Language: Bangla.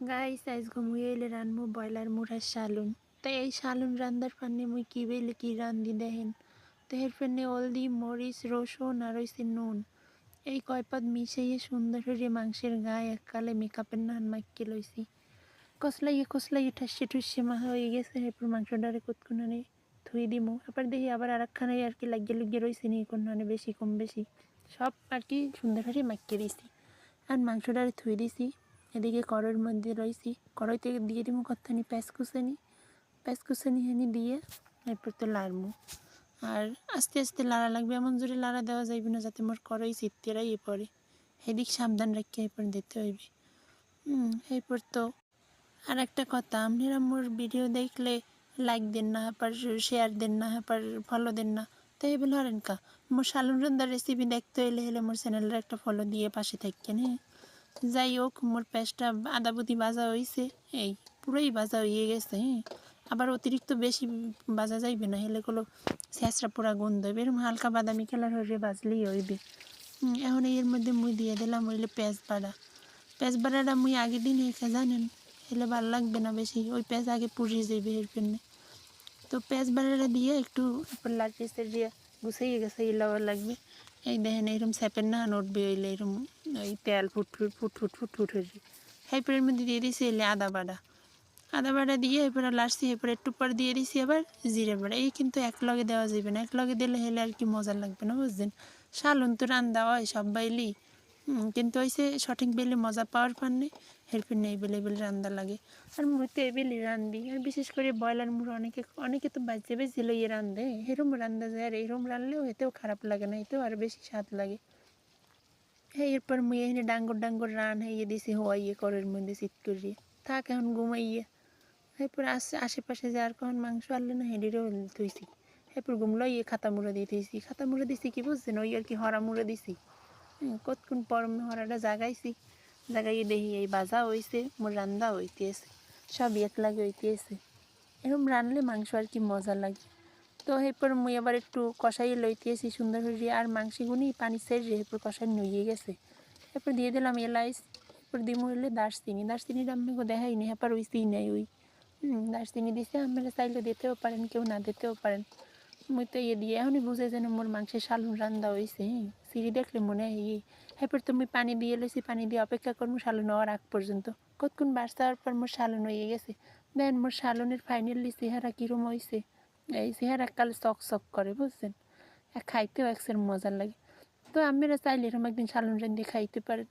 গাইস আইজ ঘুমিয়ে এলে রানমু ব্রয়লার মুড়ার শালুন। তাই এই শালুন রান্দার ফান্নে মুই কি বেলে কি রান্ধি দেখেন? তেহের ফেন্নে হলদি, মরিচ, রসুন আর হইছে নুন। এই কয়পাত মিশাইয়ে সুন্দর করে মাংসের গায়ে এককালে মেকআপের নান মাইকে লইছি। কসলাইয়ে কসলাইয়ে ঠাসে ঠুসে মা হয়ে গেছে, এরপর মাংসটারে কতক্ষণে ধুই দিমু। আবার দেখি আবার আর একখানে আর কি লাগিয়ে লুগিয়ে রয়েছে নি কোন বেশি কম বেশি। সব আর কি সুন্দর করে মাইকে দিছি। আর মাংসটারে থুই দিছি এদিকে কড়ের মধ্যে রয়েছি কড়াইতে দিয়ে দিব কত্থানি প্যাঁচ কুচানি প্যাঁচ হানি দিয়ে এরপর তো লাড়মু। আর আস্তে আস্তে লাড়া লাগবে, এমন জোরে লাড়া দেওয়া যাইবে না যাতে মোর কড়াই চিত্তেরাই এ পড়ে। সেদিক সাবধান রাখি এরপর দিতে হইবে। হুম, এরপর তো আর একটা কথা, আপনারা মোর ভিডিও দেখলে লাইক দেন না হাপার শেয়ার দেন না হাপার ফলো দেন না, তাই বলে হরেন কা? মোর শালুন রন্দার রেসিপি দেখতে হইলে হলে মোর চ্যানেলের একটা ফলো দিয়ে পাশে থাকেন হ্যাঁ? যাই হোক মোর পেঁয়াজটা আদাবুদি ভাজা হয়েছে এই পুরোই ভাজা হয়ে গেছে হ্যাঁ আবার অতিরিক্ত বেশি ভাজা যাইবে না হেলে গুলো স্যাঁচড়া পুরা গন্ধ। হইবে এরকম হালকা বাদামি কালার হয়ে ভাজলেই হইবে এখন এর মধ্যে মুই দিয়ে দিলাম হইলে পেঁয়াজ বাড়া পেঁয়াজ বাড়াটা মুই আগের দিন এসে জানেন হেলে ভালো লাগবে না বেশি ওই পেঁয়াজ আগে পুড়িয়ে যাইবে এর জন্যে তো পেঁয়াজ বাড়াটা দিয়ে, একটু তারপর লাল দিয়ে। গুছাইয়ে গেছে লাগার লাগবে। এই দেখেন এরকম স্যাপের না উঠবে ওইলে এরকম ওই তেল ফুট ফুট ফুট ফুট ফুট ফুট হয়ে হাইপারের মধ্যে দিয়ে দিয়েছি এলে আদা বাটা। আদা বাটা দিয়ে এরপরে লাস্টে এরপরে একটু পর দিয়ে দিছি আবার জিরে বাটা। এই কিন্তু এক লগে দেওয়া যাবে না, এক লগে দিলে হেলে আর কি মজা লাগবে না, বুঝছেন? শালুন তো রান্দা হয় সব বাইলি কিন্তু হয়েছে সঠিক বেলে মজা পাওয়ার পান্নে হেরফির নেই বেলে বেলে রান্দা লাগে। আর মুড়তে বেলে রান্ধি আর বিশেষ করে ব্রয়লার মুড় অনেকে অনেকে তো বাজে বেশি লইয়ে রান্ধে এরম রান্দা যায় আর এরম রানলেও এতেও খারাপ লাগে না এতেও আর বেশি স্বাদ লাগে। হ্যাঁ এরপর মুই এখানে ডাঙ্গর ডাঙ্গর রান হইয়ে দিছি হওয়াইয়ে করের মধ্যে শীত করিয়ে। থাক এখন ঘুমাইয়ে। এরপর আশে আশেপাশে যে আর কখন মাংস আনলে না হেঁডিরেও ধুইছি এরপর ঘুমলো ইয়ে খাতা মুড়ে দিয়ে দিয়েছি খাতা মুড়ো দিছি কি বুঝছেন? ওই আর কি হরা মুড়ো দিছি। হ্যাঁ, কতক্ষণ পর হরাটা জাগাইছি। জাগাইয়ে দেখি এই বাজা হইছে মোর রান্দা হইতেছে সব এক লাগে হইতেছে। এরকম রানলে মাংস আর কি মজা লাগে। তো এরপর মুই আবার একটু কষাইয়ে লইতেছি সুন্দর করে আর মাংস মাংসগুনি পানি সেরে এরপর কষাই নইয়ে গেছে। এরপর দিয়ে দিলাম এলাইচ এরপর দিমু হইলে দারচিনি। দারচিনিটা আমি দেখাইনি এরপর ওইসই নাই ওই হুম, দারচিনি দিছে আপনারা চাইলে দিতেও পারেন কেউ না দিতেও পারেন। মুই তো ইয়ে দিয়ে এখনই বুঝে যেন মোর মাংসের শালুন রান্দা হয়েছে হ্যাঁ সিঁড়ি দেখলে মনে হয় ইয়ে। এরপর তুমি পানি দিয়ে লইছি, পানি দিয়ে অপেক্ষা করব শালুন হওয়ার আগ পর্যন্ত। কতক্ষণ হওয়ার পর মোর শালুন হয়ে গেছে। দেন মোর শালুনের ফাইনালি চেহারা কীরম হয়েছে এই চেহারা কাল চক চক করে, বুঝছেন? খাইতেও একসের মজা লাগে। তো আপনারা চাইলে এরকম একদিন শালুন রান্ধি খাইতে পারেন